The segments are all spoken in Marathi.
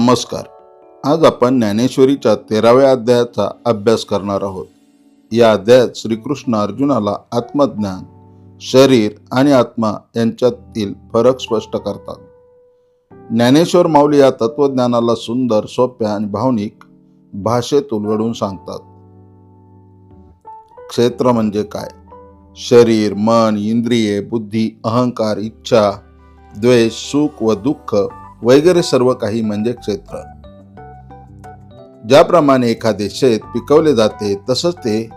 नमस्कार. आज आपण ज्ञानेश्वरीच्या तेराव्या अध्यायाचा अभ्यास करणार आहोत. या अध्यायात श्रीकृष्ण अर्जुनाला आत्मज्ञान शरीर आणि आत्मा यांच्यातील फरक स्पष्ट करतात. ज्ञानेश्वर माऊली या तत्वज्ञानाला सुंदर सोप्या आणि भावनिक भाषेत उलगडून सांगतात. क्षेत्र म्हणजे काय? शरीर मन इंद्रिये बुद्धी अहंकार इच्छा द्वेष सुख व दुःख वगैरे सर्व काही म्हणजे क्षेत्र. ज्याप्रमाणे एखादे शेत पिकवले जाते तसंच ते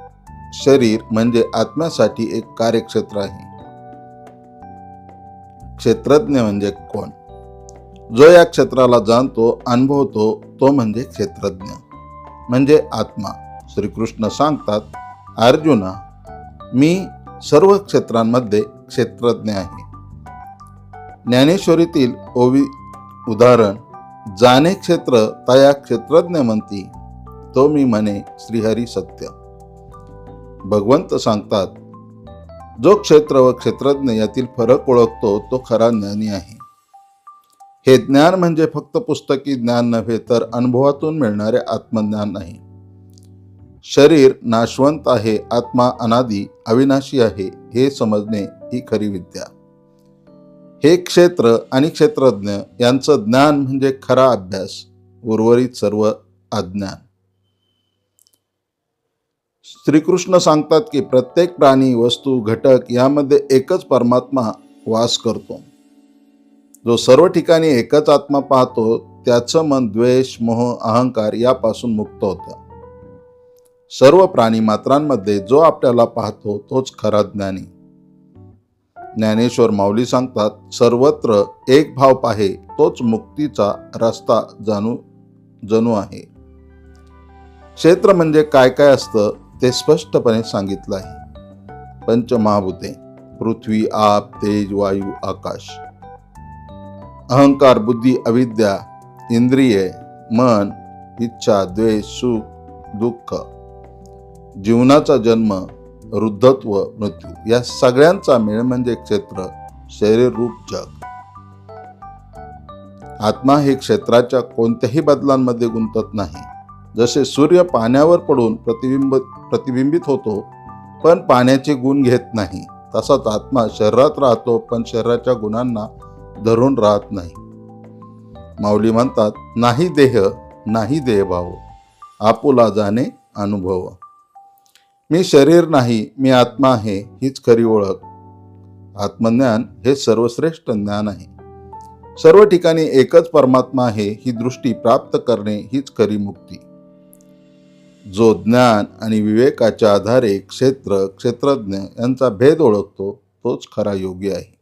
शरीर म्हणजे आत्म्यासाठी एक कार्यक्षेत्र आहे. क्षेत्रज्ञ म्हणजे कोण? जो या क्षेत्राला जाणतो अनुभवतो तो म्हणजे क्षेत्रज्ञ. म्हणजे आत्मा. श्रीकृष्ण सांगतात अर्जुना मी सर्व क्षेत्रांमध्ये क्षेत्रज्ञ आहे. ज्ञानेश्वरीतील ओवी उदाहरण जाणे क्षेत्र तया क्षेत्रज्ञ म्हणती तो मी म्हणे श्रीहरी सत्य. भगवंत सांगतात जो क्षेत्र व क्षेत्रज्ञ यातील फरक ओळखतो तो खरा ज्ञानी आहे. हे ज्ञान म्हणजे फक्त पुस्तकी ज्ञान नव्हे तर अनुभवातून मिळणारे आत्मज्ञान नाही. शरीर नाशवंत आहे आत्मा अनादी अविनाशी आहे हे समजणे ही खरी विद्या. हे क्षेत्र आणि क्षेत्रज्ञ यांचं ज्ञान म्हणजे खरा अभ्यास उर्वरित सर्व अज्ञान. श्रीकृष्ण सांगतात की प्रत्येक प्राणी वस्तू घटक यामध्ये एकच परमात्मा वास करतो. जो सर्व ठिकाणी एकच आत्मा पाहतो त्याचं मन द्वेष मोह अहंकार यापासून मुक्त होतं. सर्व प्राणी मात्रांमध्ये जो आपल्याला पाहतो तोच खरा ज्ञानी. ज्ञानेश्वर माऊली सांगतात सर्वत्र एक भाव पाहे तोच मुक्तीचा रस्ता जाणू जणू आहे. क्षेत्र म्हणजे काय काय असतं ते स्पष्टपणे सांगितलं आहे. पंचमहाभूते पृथ्वी आप तेज वायू आकाश. अहंकार बुद्धी अविद्या इंद्रिये मन इच्छा द्वेष सुख दुःख. जीवनाचा जन्म वृद्धत्व मृत्यू या सगळ्यांचा मेळ म्हणजे क्षेत्र शरीर रूप जग. आत्मा हे क्षेत्राच्या कोणत्याही बदलांमध्ये गुंतत नाही. जसे सूर्य पाण्यावर पडून प्रतिबिंब प्रतिबिंबित होतो पण पाण्याचे गुण घेत नाही तसाच आत्मा शरीरात राहतो पण शरीराच्या गुणांना धरून राहत नाही. माऊली म्हणतात नाही देह नाही देहभाव आपुला जाणे अनुभव. मी शरीर नाही मी आत्मा आहे हीच खरी ओळख. आत्मज्ञान हे सर्वश्रेष्ठ ज्ञान आहे. सर्व ठिकाणी एकच परमात्मा आहे ही दृष्टी प्राप्त करणे हीच खरी मुक्ती. जो ज्ञान आणि विवेकाच्या आधारे क्षेत्र क्षेत्रज्ञ यांचा भेद ओळखतो तोच खरा योगी आहे.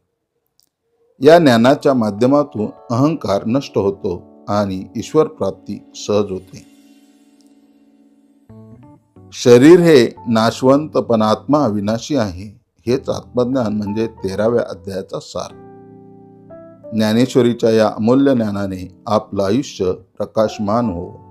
या ज्ञानाच्या माध्यमातून अहंकार नष्ट होतो आणि ईश्वर प्राप्ती सहज होते. शरीर हे नाशवंत पण आत्मा अविनाशी आहे हेच आत्मज्ञान म्हणजे तेराव्या अध्यायाचा सार. ज्ञानेश्वरीच्या या अमूल्य ज्ञानाने आपलं आयुष्य प्रकाशमान हो.